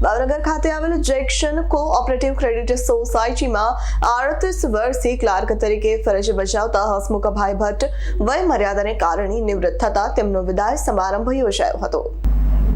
ભાવનગર ખાતે આવેલ જેક્શન cooperative credit સોસાયટીમાં આડત્રીસ વર્ષથી ક્લાર્ક તરીકે ફરજ બજાવતા હસમુખભાઈ ભટ્ટ વય મર્યાદાને કારણે નિવૃત્ત થતા તેમનો વિદાય સમારંભ યોજાયો હતો.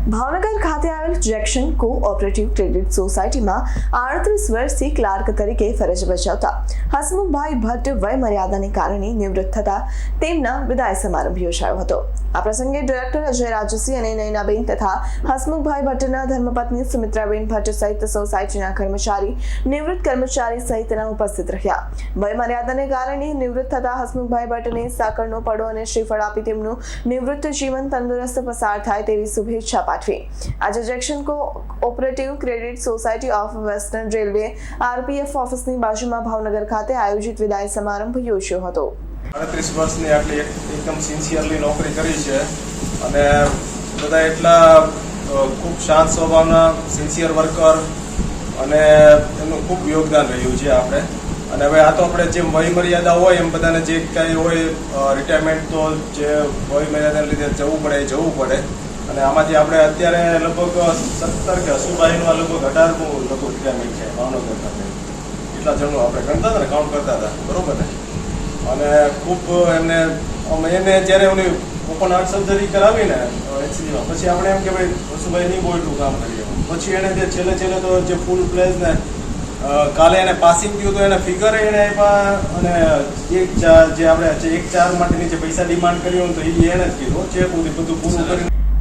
ભાવનગર ખાતે આવેલ જેક્શન કોઓપરેટિવ ક્રેડિટ સોસાયટીમાં આડત્રીસ વર્ષથી ક્લાર્ક તરીકે ફરજ બજાવતા હસમુખભાઈ ભટ્ટ વય મર્યાદાને કારણે નિવૃત્ત થતા તેમના વિદાય સમારંભ યોજાયો હતો. આ પ્રસંગે ડિરેક્ટર અજય રાજસિંહ અને નયનાબેન તથા હસમુખભાઈ ભટ્ટના ધર્મપત્ની સુમિત્રાબેન ભટ્ટ સહિત સોસાયટીના કર્મચારી, નિવૃત્ત કર્મચારી સહિતના ઉપસ્થિત રહ્યા. વય મર્યાદાને કારણે નિવૃત્ત થતા હસમુખભાઈ ભટ્ટને સાકરનો પડો અને શ્રીફળ આપી તેમનું નિવૃત્ત જીવન તંદુરસ્ત પસાર થાય તેવી શુભેચ્છા પાઠવી આજે Jackson cooperative credit society of western railway RPF ઓફિસની બાજુમાં ભાવનગર ખાતે આયોજિત વિદાય સમારંભ યોજ્યો હતો. અડત્રીસ વર્ષની આટલી એકદમ સિન્સિયરલી નોકરી કરી છે અને બધા એટલા ખૂબ શાંત સ્વભાવના સિન્સિયર વર્કર અને એનું ખૂબ યોગદાન રહ્યું છે આપણે. અને હવે આ તો આપણે જે વય મર્યાદા હોય એમ બધાને જે કાંઈ હોય રિટાયરમેન્ટ તો જે વય મર્યાદાને લીધે જવું પડે એ જવું પડે. અને આમાંથી આપણે અત્યારે લગભગ સત્તર કે અસુબાઈનું આ લગભગ અઢારમું લગભગ રિટાયરમેન્ટ છે ભાવનગર ખાતે એટલા જણનું આપણે ગણતા હતા ને કાઉન્ટ કરતા હતા બરોબર ને? અને ખૂબ એમને એને જ્યારે એમની ઓપન હાર્ટ સર્જરી કરાવી ને એચસીમાં પછી આપણે એમ કે ભાઈ વસુભાઈ નહીં એટલું કામ કરીએ પછી એને જે છેલ્લે છેલ્લે તો જે ફૂલ પ્લેસ ને કાલે એને પાસિંગ થયું તો એને ફિગર એને આપ્યા અને એક ચાર જે આપણે જે એક ચાર માટેની જે પૈસા ડિમાન્ડ કર્યું તો એ એને જ કીધું સુધી બધું પૂરું કરીને.